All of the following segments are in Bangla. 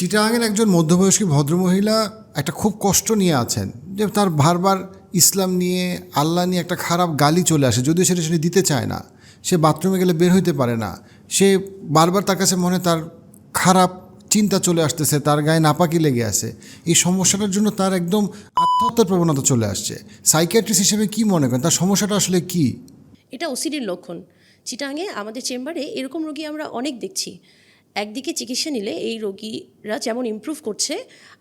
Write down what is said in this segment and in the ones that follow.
চিটাগাঙের একজন মধ্যবয়স্ক ভদ্রমহিলা একটা খুব কষ্ট নিয়ে আছেন, যে তার বারবার ইসলাম নিয়ে, আল্লাহ নিয়ে একটা খারাপ গালি চলে আসে, যদিও সেটা সে দিতে চায় না। সে বাথরুমে গেলে বের হইতে পারে না। সে বারবার তার কাছে মনে তার খারাপ চিন্তা চলে আসতেছে, তার গায়ে নাপাকি লেগে আছে। এই সমস্যাটার জন্য তার একদম আত্মহত্যার প্রবণতা চলে আসছে। সাইকিয়াট্রিস্ট হিসেবে কি মনে করেন? তার সমস্যাটা আসলে কি? এটা ওসিডির লক্ষণ। চিটাঙে আমাদের চেম্বারে এরকম রোগী আমরা অনেক দেখছি। একদিকে চিকিৎসা নিলে এই রোগীরা যেমন ইমপ্রুভ করছে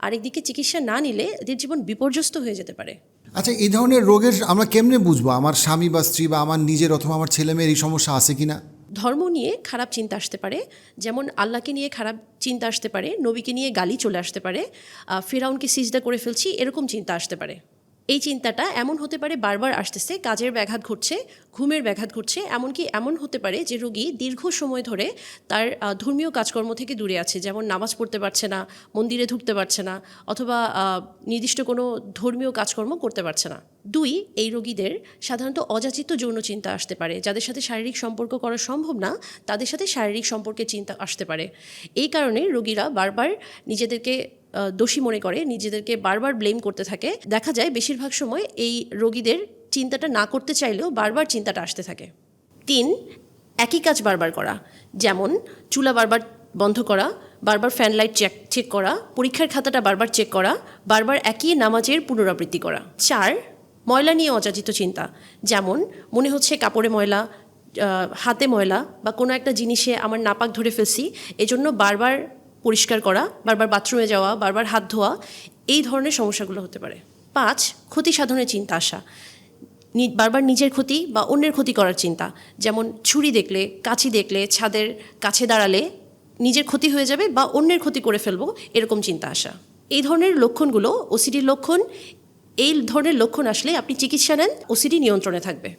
আরেকদিকে চিকিৎসা না নিলে এদের জীবন বিপর্যস্ত হয়ে যেতে পারে। আচ্ছা এই ধরনের রোগের আমরা কেমনে বুঝব? আমার স্বামী বা স্ত্রী বা আমার নিজের অথবা আমার ছেলে মেয়ের এই সমস্যা আছে কি না ধর্ম নিয়ে খারাপ চিন্তা আসতে পারে যেমন আল্লাহকে নিয়ে খারাপ চিন্তা আসতে পারে নবীকে নিয়ে গালি চলে আসতে পারে ফেরাউনকে সিজদা করে ফেলছি এরকম চিন্তা আসতে পারে। এই চিন্তাটা এমন হতে পারে বারবার আসতেছে, কাজের ব্যাঘাত ঘটছে, ঘুমের ব্যাঘাত ঘটছে, এমনকি এমন হতে পারে যে রোগী দীর্ঘ সময় ধরে তার ধর্মীয় কাজকর্ম থেকে দূরে আছে, যেমন নামাজ পড়তে পারছে না, মন্দিরে ঢুকতে পারছে না, অথবা নির্দিষ্ট কোনো ধর্মীয় কাজকর্ম করতে পারছে না। দুই, এই রোগীদের সাধারণত অযাচিত যৌন চিন্তা আসতে পারে, যাদের সাথে শারীরিক সম্পর্ক করা সম্ভব না, তাদের সাথে শারীরিক সম্পর্কের চিন্তা আসতে পারে। এই কারণে রোগীরা বারবার নিজেদেরকে দোষী মনে করে, নিজেদেরকে বারবার ব্লেম করতে থাকে। দেখা যায় বেশিরভাগ সময় এই রোগীদের চিন্তাটা না করতে চাইলেও বারবার চিন্তাটা আসতে থাকে। তিন, একই কাজ বারবার করা, যেমন চুলা বারবার বন্ধ করা, বারবার ফ্যান লাইট চেক চেক করা, পরীক্ষার খাতাটা বারবার চেক করা, বারবার একই নামাজের পুনরাবৃত্তি করা। চার, ময়লা নিয়ে অযাচিত চিন্তা, যেমন মনে হচ্ছে কাপড়ে ময়লা হাতে ময়লা বা কোনো একটা জিনিসে আমার নাপাক ধরে ফেলছি, এজন্য বারবার পরিষ্কার করা, বারবার বাথরুমে যাওয়া, বারবার হাত ধোয়া, এই ধরনের সমস্যাগুলো হতে পারে। পাঁচ, ক্ষতি সাধনের চিন্তা আসা। বারবার নিজের ক্ষতি বা অন্যের ক্ষতি করার চিন্তা। যেমন ছুরি দেখলে কাছি দেখলে, ছাদের কাছে দাঁড়ালে নিজের ক্ষতি হয়ে যাবে বা অন্যের ক্ষতি করে ফেলব, এরকম চিন্তা আসা। এই ধরনের লক্ষণগুলো ওসিডির লক্ষণ, এই ধরনের লক্ষণ আসলে আপনি চিকিৎসা নেন ওসিডি নিয়ন্ত্রণে থাকবে।